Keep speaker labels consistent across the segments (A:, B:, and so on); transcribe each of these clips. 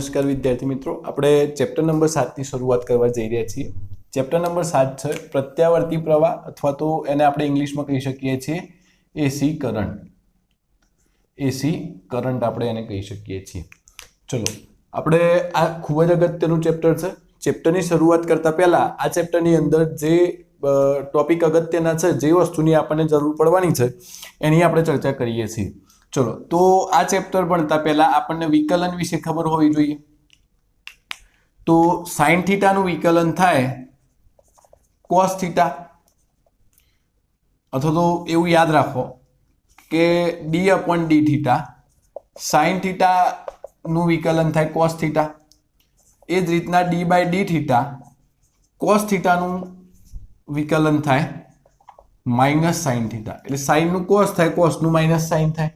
A: નમસ્કાર વિદ્યાર્થી મિત્રો. આપણે ચેપ્ટર નંબર સાતની શરૂઆત કરવા જઈ રહ્યા છીએ. ચેપ્ટર નંબર સાત છે, પ્રત્યાવર્તી પ્રવાહ અથવા તો એને આપણે ઇંગ્લિશમાં કહી શકીએ છીએ એસી કરંટ એસી કરંટ આપણે એને કહી શકીએ છીએ. ચલો, આપણે આ ખૂબ જ અગત્યનું ચેપ્ટર છે. ચેપ્ટરની શરૂઆત કરતા પહેલા આ ચેપ્ટરની અંદર જે ટોપિક અગત્યના છે, જે વસ્તુની આપણને જરૂર પડવાની છે, એની આપણે ચર્ચા કરીએ છીએ. ચલો, તો આ ચેપ્ટર ભણતા પહેલા આપણને વિકલન વિશે ખબર હોવી જોઈએ. તો સાઇન થીટાનું વિકલન થાય કોસ થીટા અથવા તો એવું યાદ રાખો કે d upon d theta sine થીટાનું વિકલન થાય કોસ થીટા એ જ રીતના d by d theta cos થીટાનું વિકલન થાય માઇનસ સાઇન થીટા એટલે સાઇનનું કોસ થાય કોસનું માઇનસ સાઇન થાય.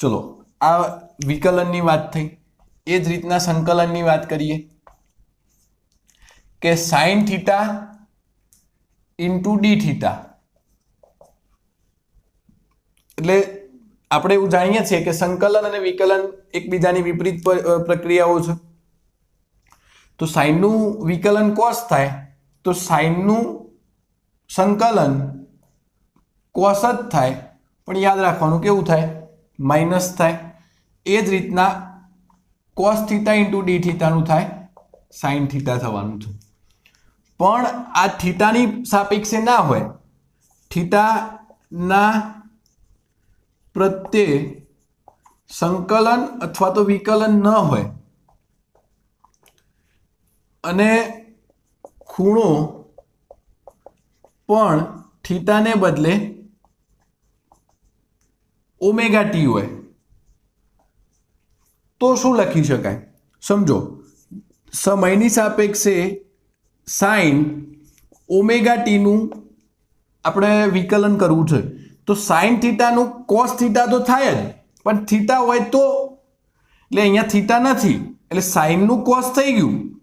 A: ચલો, આ વિકલનની વાત થઈ. એ જ રીતના સંકલનની વાત કરીએ. કે sine theta into d theta. એટલે આપણે એવું જાણીએ છીએ કે સંકલન અને વિકલન એકબીજાની વિપરીત પ્રક્રિયાઓ છે. તો સાઇનનું વિકલન કોસ થાય, તો સાઇનનું સંકલન કોસ જ થાય. પણ યાદ રાખવાનું કેવું થાય? માઇનસ થાય. એ જ રીતના કોસ થીટા ઇન્ટુ ડી થીટાનું થાય સાઇન થીટા થવાનું છે. પણ આ થીટાની સાપેક્ષે ના હોય. થીટાના પ્રત્યે સંકલન અથવા તો વિકલન ન હોય. અને ખૂણો પણ થીટાને બદલે ઓમેગા ટી હોય. તો શું લખી શકાય? સમજો. સમયની સાપેક્ષે સાઈન ઓમેગા ટીનું આપણે વિકલન કરવું છે. તો સાઈન થીટાનું કોસ થીટા તો થાય જ. પણ થીટા હોય તો? એટલે અહીંયા થીટા નથી. એટલે સાઇનનું કોસ થઈ ગયું.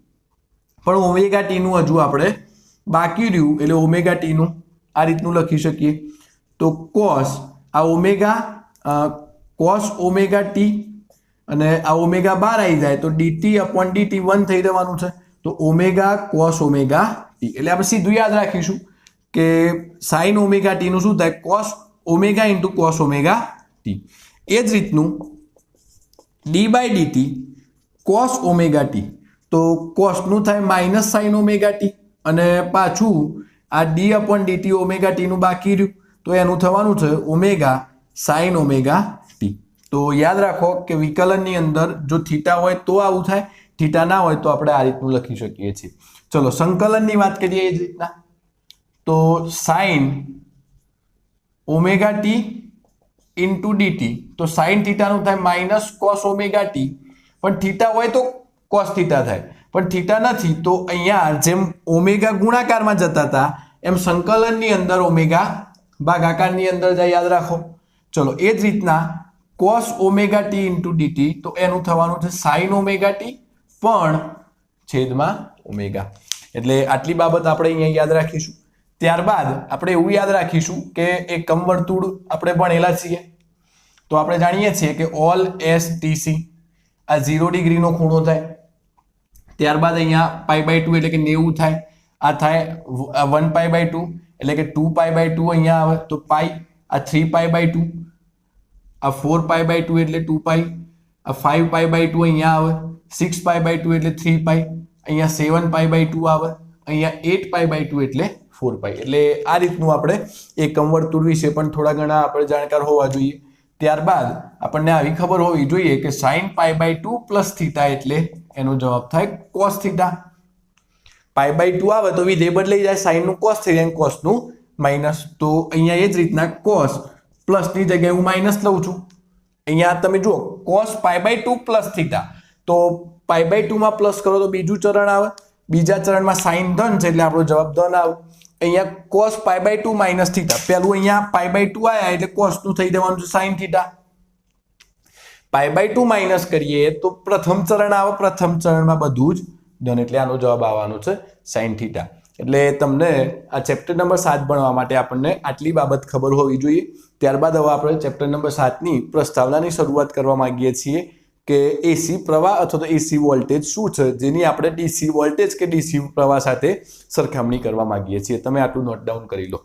A: પણ ઓમેગા ટીનું હજુ આપણે બાકી રહ્યું. એટલે ઓમેગા ટીનું આ રીતનું લખી શકીએ. તો કોસ આ ઓમેગા કોસ ઓમેગા ટી અને આ ઓમેગા બાર આવી જાય તો ડીટી અપોન ડીટી વન થઈ જવાનું છે. તો ઓમેગા કોસ ઓમેગા ટી એટલે આપણે સીધું યાદ રાખીશું કે સાઇન ઓમેગા ટીનું શું થાય? Cos omega into cos omega t એ જ રીતનું d by dt cos omega t તો કોસનું થાય માઇનસ સાઇન ઓમેગા ટી અને પાછું આ ડી અપોન ડીટી ઓમેગા ટીનું બાકી રહ્યું. તો એનું થવાનું છે ઓમેગા સાઇન ઓમેગા ટી તો યાદ રાખો કે વિકલનની અંદર જો થીટા હોય તો આવું થાય, થીટા ના હોય તો આપણે આ રીતનું લખી શકીએ છીએ. ચલો, સંકલનની વાત કરીએ એ જ રીતના. તો sine omega t into dt તો સાઇન થીટાનું થાય માઇનસ કોસ ઓમેગા ટી પણ થીટા હોય તો કોસ થીટા થાય. પણ થીટા નથી તો અહીંયા જેમ ઓમેગા ગુણાકારમાં જતા હતા, એમ સંકલનની અંદર ઓમેગા ભાગાકારની અંદર જાય, યાદ રાખો. ચલો, એ જ રીતના cos omega t into dt તો એનું થવાનું છે સાઇન ઓમેગા ટી પણ છેદમાં ઓમેગા એટલે આટલી બાબત આપણે અહીંયા યાદ રાખીશું. ત્યારબાદ આપણે એવું યાદ રાખીશું કે એ કમવર્તુળ આપણે ભણેલા છીએ. તો આપણે જાણીએ છીએ કે ઓલ એસ ટીસી આ ઝીરો ડિગ્રીનો ખૂણો થાય. ત્યારબાદ અહીંયા પાઈ બાય ટુ એટલે કે નેવું થાય. આ થાય વન પાઈ બાય ટુ એટલે કે ટુ પાઈ બાય ટુ અહીંયા આવે તો પાઈ આ થ્રી પાય બાય ટુ આ ફોર પાય બાય ટુ એટલે ટુ પાય આ ફાઈવ પાય બાય ટુ અહીંયા આવે સિક્સ પાય બાય ટુ એટલે થ્રી પાય અહીંયા સેવન પાય બાય ટુ આવે, અહીંયા એટ પાય બાય ટુ એટલે ફોર પાય એટલે આ રીતનું આપણે એ કમવર્તુળ વિશે પણ થોડા ઘણા આપણે જાણકાર હોવા જોઈએ. ત્યારબાદ આપણને આવી ખબર હોવી જોઈએ કે sine pi by two plus theta એટલે એનો જવાબ થાય cos theta pi by two આવે તો વિધેય બદલાઈ જાય સાઇનનું કોસ થઈ જાય કોસનું માઇનસ તો અહીંયા એ જ રીતના કોસ પ્લસની જગ્યાએ હું માઇનસ લઉં છું. અહીંયા તમે જુઓ cos pi by two plus theta તો પાય બાય ટુમાં પ્લસ કરો તો બીજું ચરણ આવે. બીજા ચરણમાં સાઇન ધન છે એટલે આપણો જવાબ ધન આવે. અહીંયા cos pi by two minus theta પહેલું અહીંયા પાય બાય ટુ આવ્યા એટલે કોસનું થઈ જવાનું છે sine theta pi by two minus કરીએ તો પ્રથમ ચરણ આવે. પ્રથમ ચરણમાં બધું જ ધન. એટલે આનો જવાબ આવવાનો છે સાઇન થીટા એટલે તમને આ ચેપ્ટર નંબર સાત ભણવા માટે આપણને આટલી બાબત ખબર હોવી જોઈએ. ત્યારબાદ હવે આપણે ચેપ્ટર નંબર સાતની પ્રસ્તાવનાની શરૂઆત કરવા માંગીએ છીએ કે એસી પ્રવાહ અથવા તો એસી વોલ્ટેજ શું છે? જેની આપણે ડીસી વોલ્ટેજ કે ડીસી પ્રવાહ સાથે સરખામણી કરવા માંગીએ છીએ. તમે આટલું નોટ ડાઉન કરી લો.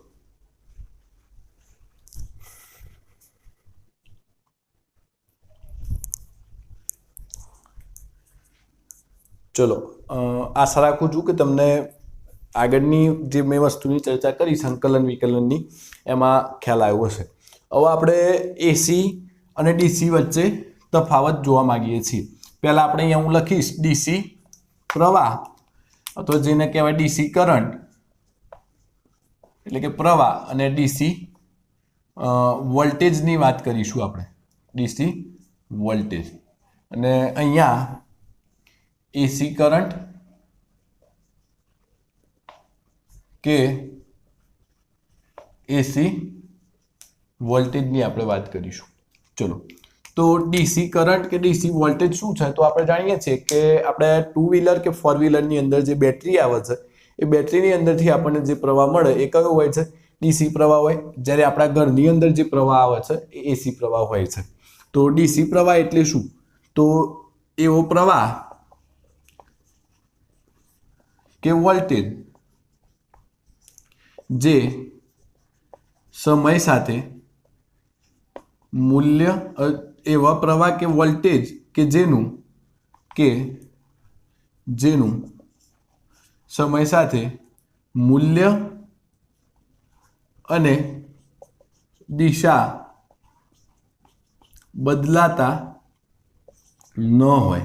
A: ચલો આશા રાખું છું કે તમને આગળની જે મેં વસ્તુની ચર્ચા કરી સંકલન વિકલનની, એમાં ખ્યાલ આવ્યો હશે. હવે આપણે એસી અને ડીસી વચ્ચે તફાવત જોવા માંગીએ છીએ. પહેલાં આપણે અહીંયા હું લખીશ ડીસી પ્રવાહ અથવા જેને કહેવાય ડીસી કરંટ, એટલે કે પ્રવાહ અને ડીસી વોલ્ટેજની વાત કરીશું આપણે. DC voltage. અને અહીંયા એસી કરંટ કે એસી વોલ્ટેજની આપણે વાત કરીશું. ચલો. તો ડીસી કરંટ કે ડીસી વોલ્ટેજ શું છે? તો આપણે જાણીએ છીએ કે આપણે ટુ વ્હીલર કે ફોર વ્હીલરની અંદર જે બેટરી આવે છે, એ બેટરીની અંદરથી આપણને જે પ્રવાહ મળે એ કયો હોય છે? ડીસી પ્રવાહ હોય. જ્યારે આપણા ઘરની અંદર જે પ્રવાહ આવે છે, એ એસી પ્રવાહ હોય છે. તો ડીસી પ્રવાહ એટલે શું? તો એવો પ્રવાહ કે વોલ્ટેજ જે સમય સાથે મૂલ્ય એવા પ્રવાહ કે વોલ્ટેજ કે જેનું કે જેનું સમય સાથે મૂલ્ય અને દિશા બદલાતા ન હોય.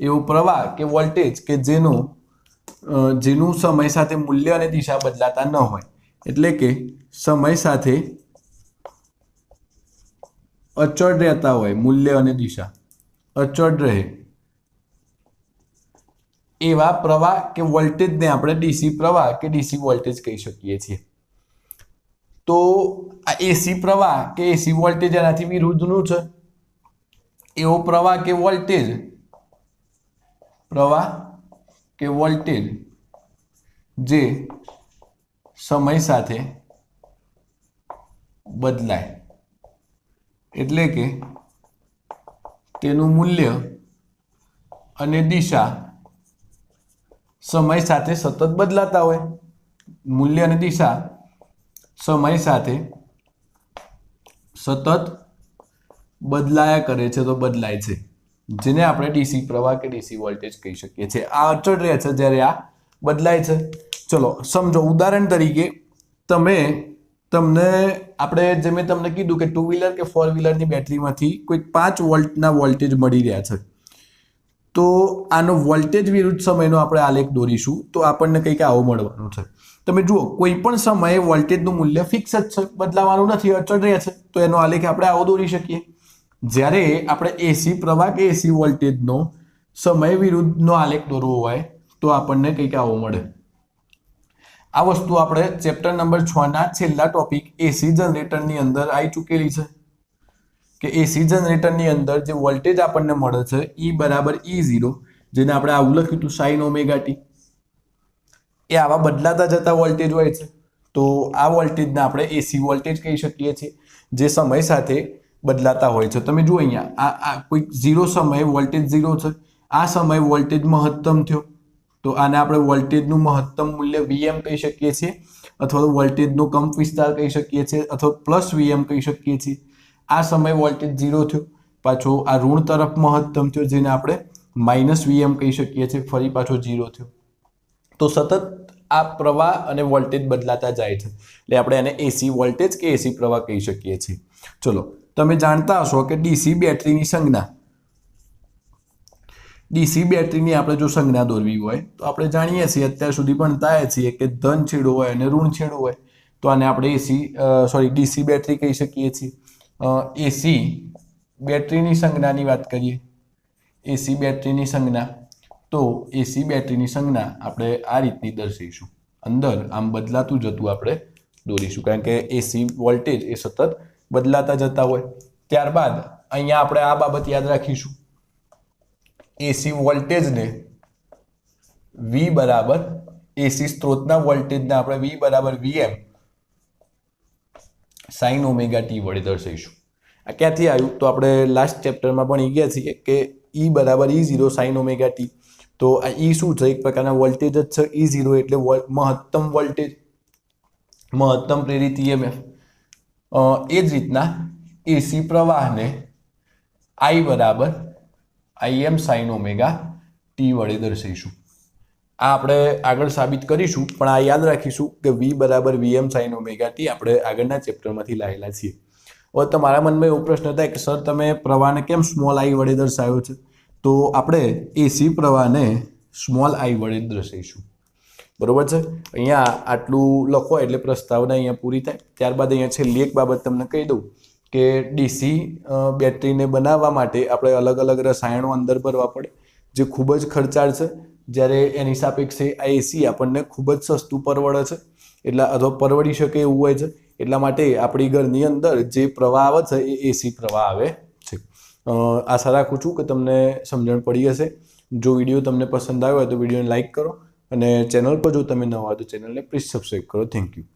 A: એવો પ્રવાહ કે વોલ્ટેજ કે જેનું જેનું સમય સાથે મૂલ્ય અને દિશા બદલાતા ન હોય. એટલે કે સમય સાથે અચળ રહેતા હોય, મૂલ્ય અને દિશા. અચળ રહે. એવા પ્રવાહ કે વોલ્ટેજને આપણે ડીસી પ્રવાહ કે ડીસી વોલ્ટેજ કહી શકીએ છીએ. તો આ એસી પ્રવાહ કે એસી વોલ્ટેજ એનાથી વિરુદ્ધનું છે. એવો પ્રવાહ કે વોલ્ટેજ પ્રવાહ કે વોલ્ટેજ જે સમય સાથે બદલાય. એટલે કે તેનું મૂલ્ય અને દિશા સમય સાથે સતત બદલાતા હોય. મૂલ્ય અને દિશા સમય સાથે સતત બદલાયા કરે છે તો બદલાય છે. જેને આપણે ડીસી પ્રવાહ કે ડીસી વોલ્ટેજ કહી શકીએ છીએ. આ અચળ રહે છે જ્યારે આ બદલાય છે. ચલો, સમજો, ઉદાહરણ તરીકે તમે, તમને આપણે જે મેં તમને કીધું કે ટુ વ્હીલર કે ફોર વ્હીલરની બેટરીમાંથી કોઈ પાંચ વોલ્ટના વોલ્ટેજ મળી રહ્યા છે. તો આનો વોલ્ટેજ વિરુદ્ધ સમયનો આપણે આલેખ દોરીશું, તો આપણને કંઈક આવો મળવાનું છે. તમે જુઓ, કોઈ પણ સમયે વોલ્ટેજનું મૂલ્ય ફિક્સ જ છે, બદલાવાનું નથી, અચળ રહે છે. તો એનો આલેખ આપણે આવો દોરી શકીએ. જ્યારે આપણે એસી પ્રવાહ કે એસી વોલ્ટેજનો સમય વિરુદ્ધનો આલેખ દોરવો હોય, તો આપણને કંઈક આવો મળે. આ વસ્તુ આપણે ચેપ્ટર નંબર છ ના છેલ્લા ટોપિક એસી જનરેટરની અંદર આવી ચૂકેલી છે. કે એસી જનરેટરની અંદર જે વોલ્ટેજ આપણને મળે છે ઈ બરાબર ઈ ઝીરો જેને આપણે આવું લખ્યું હતું સાઈન ઓમેગા એ આવા બદલાતા જતા વોલ્ટેજ હોય છે. તો આ વોલ્ટેજને આપણે એસી વોલ્ટેજ કહી શકીએ છીએ, જે સમય સાથે બદલાતા હોય છે. તમે જુઓ અહીંયા, આ આ કોઈક ઝીરો સમયે વોલ્ટેજ ઝીરો છે. આ સમયે વોલ્ટેજ મહત્તમ થયો. તો આને આપણે વોલ્ટેજનું મહત્તમ મૂલ્ય વીએમ કહી શકીએ છીએ, અથવા તો વોલ્ટેજનો કંપ વિસ્તાર કહી શકીએ છીએ, અથવા પ્લસ વીએમ કહી શકીએ છીએ. આ સમયે વોલ્ટેજ ઝીરો થયો. પાછો આ ઋણ તરફ મહત્તમ થયો, જેને આપણે માઇનસ વીએમ કહી શકીએ છીએ. ફરી પાછો ઝીરો થયો. તો સતત આ પ્રવાહ અને વોલ્ટેજ બદલાતા જાય છે. એટલે આપણે એને એસી વોલ્ટેજ કે એસી પ્રવાહ કહી શકીએ છીએ. ચલો તમે જાણતા હશો કે ડીસી બેટરીની સંજ્ઞા. ડીસી બેટરીની આપણે જો સંજ્ઞા દોરવી હોય, તો આપણે જાણીએ છીએ, અત્યાર સુધી ભણતા છીએ કે ધન છેડો હોય અને ઋણ છેડો હોય, તો આને આપણે એસી સોરી ડીસી બેટરી કહી શકીએ છીએ. એસી બેટરીની સંજ્ઞાની વાત કરીએ. એસી બેટરીની સંજ્ઞા. તો એસી બેટરીની સંજ્ઞા આપણે આ રીતની દર્શાવીશું. અંદર આમ બદલાતું જતું આપણે દોરીશું, કારણ કે એસી વોલ્ટેજ એ સતત બદલાતા જતા હોય. ત્યારબાદ અહીંયા આપણે આ બાબત યાદ રાખીશું. એસી વોલ્ટેજને વી બરાબર એસી સ્ત્રોતના વોલ્ટેજને આપણે વી બરાબર વીએમ સાઈન ઓમેગા ટી વડે દર્શાવીશું. આ ક્યાંથી આવ્યું? તો આપણે લાસ્ટ ચેપ્ટરમાં ભણી ગયા છીએ કે ઈ બરાબર E zero sine omega t તો આ ઈ શું છે? એક પ્રકારના વોલ્ટેજ જ છે ઈ ઝીરો એટલે મહત્તમ વોલ્ટેજ, મહત્તમ પ્રેરિત ઈએમએફ એ જ રીતના એસી પ્રવાહને આઈ બરાબર I M sine omega t વડે દર્શાવીશું. આ આપણે આગળ સાબિત કરીશું, પણ આ યાદ રાખીશું કે વી બરાબર V M sine omega t આપણે આગળના ચેપ્ટરમાંથી લાવેલા છીએ. હવે તમારા મનમાં એવો પ્રશ્ન થાય કે, સર, તમે પ્રવાહને કેમ સ્મોલ આઈ વડે દર્શાવ્યો છે? તો આપણે એસી પ્રવાહને સ્મોલ આઈ વડે દર્શાવીશું. બરોબર છે? અહીંયા આટલું લખો એટલે પ્રસ્તાવના અહીંયા પૂરી થાય. ત્યારબાદ અહીંયા છેલ્લી એક બાબત તમને કહી દઉં કે ડીસી બેટરીને બનાવવા માટે આપણે અલગ અલગ રસાયણો અંદર ભરવા પડે, જે ખૂબ જ ખર્ચાળ છે. જ્યારે એની સાપેક્ષે આ એસી આપણને ખૂબ જ સસ્તું પરવડે છે. એટલે અથવા પરવડી શકે એવું હોય છે. એટલા માટે આપણી ઘરની અંદર જે પ્રવાહ આવે છે એ એસી પ્રવાહ આવે છે. આશા રાખું છું કે તમને સમજણ પડી હશે. જો વીડિયો તમને પસંદ આવ્યો હોય તો વિડીયોને લાઈક કરો. અને ચેનલ પર જો તમે નવા હોય તો ચેનલને પ્લીઝ સબસ્ક્રાઈબ કરો. Thank you